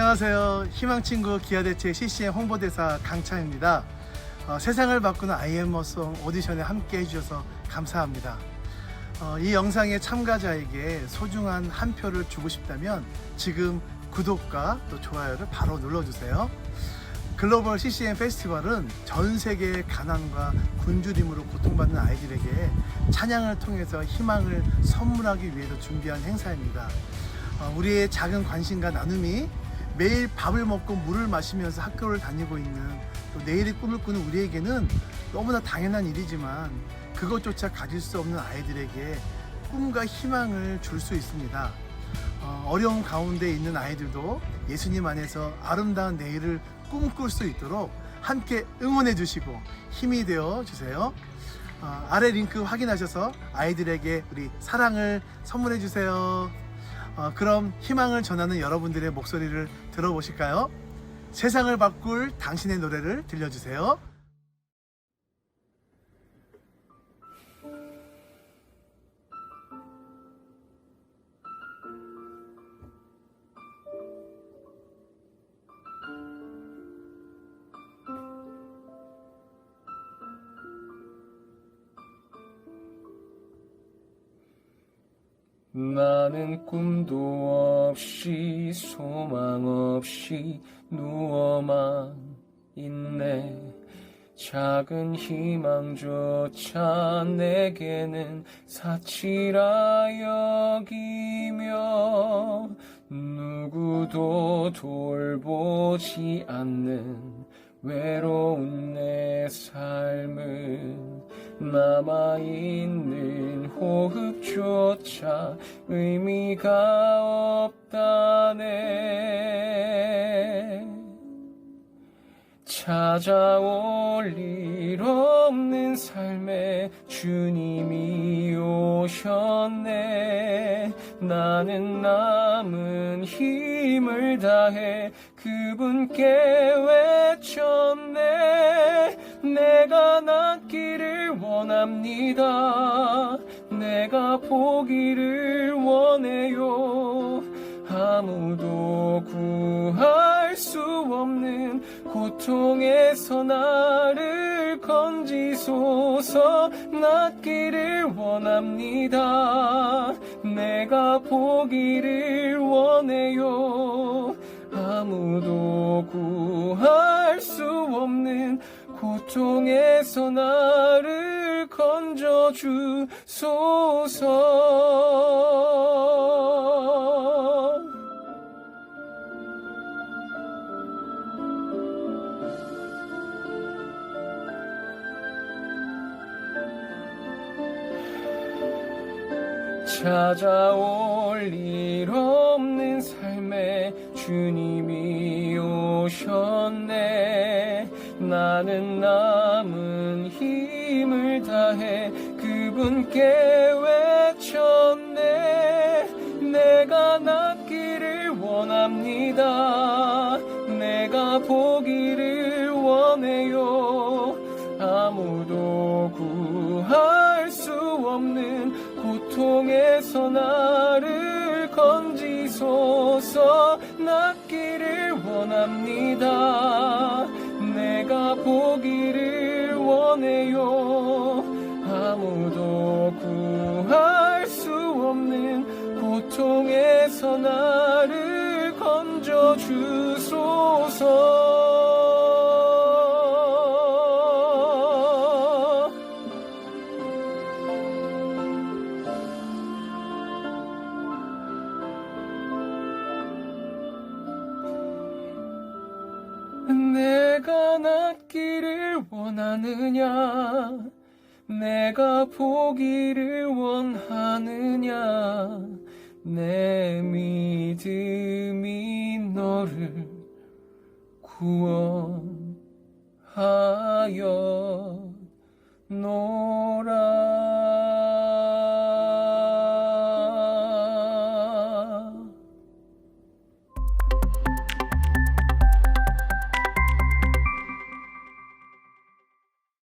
안녕하세요. 희망친구 기아대체 CCM 홍보대사 강창입니다. 어, 세상을 바꾸는 IM머송 오디션에 함께 해주셔서 감사합니다. 어, 이 영상의 참가자에게 소중한 한 표를 주고 싶다면 지금 구독과 또 좋아요를 바로 눌러주세요. 글로벌 CCM 페스티벌은 전 세계의 가난과 굶주림으로 고통받는 아이들에게 찬양을 통해서 희망을 선물하기 위해서 준비한 행사입니다. 어, 우리의 작은 관심과 나눔이 매일 밥을 먹고 물을 마시면서 학교를 다니고 있는 또 내일의 꿈을 꾸는 우리에게는 너무나 당연한 일이지만 그것조차 가질 수 없는 아이들에게 꿈과 희망을 줄 수 있습니다. 어, 어려움 가운데 있는 아이들도 예수님 안에서 아름다운 내일을 꿈꿀 수 있도록 함께 응원해 주시고 힘이 되어 주세요. 어, 아래 링크 확인하셔서 아이들에게 우리 사랑을 선물해 주세요. 어, 그럼 희망을 전하는 여러분들의 목소리를 들어보실까요? 세상을 바꿀 당신의 노래를 들려주세요. 나는 꿈도 없이 소망 없이 누워만 있네. 작은 희망조차 내게는 사치라 여기며 누구도 돌보지 않는 외로운 내 삶은 남아있는 호흡조차 의미가 없다네. 찾아올 일 없는 삶에 주님이 오셨네 나는 남은 힘을 다해 그분께 외쳤네. 내가 낫기를 원합니다. 내가 보기를 원해요. 아무도 구할 수 없는 고통에서 나를 건지소서. 낫기를 원합니다. 내가 보기를 원해요. 아무도 구할 수 없는 고통에서 나를 건져 주소서 찾아올 일 없는 삶에 주님이 오셨네. 나는 남은 힘을 다해 그분께 외쳤네. 내가 낫기를 원합니다 나를 건지소서 낫기를 원합니다. 내가 보기를 원해요. 아무도 구할 수 없는 고통에서 나를 건져 주소서 내가 낫기를 원하느냐? 내가 보기를 원하느냐? 내 믿음이 너를 구원하여 놓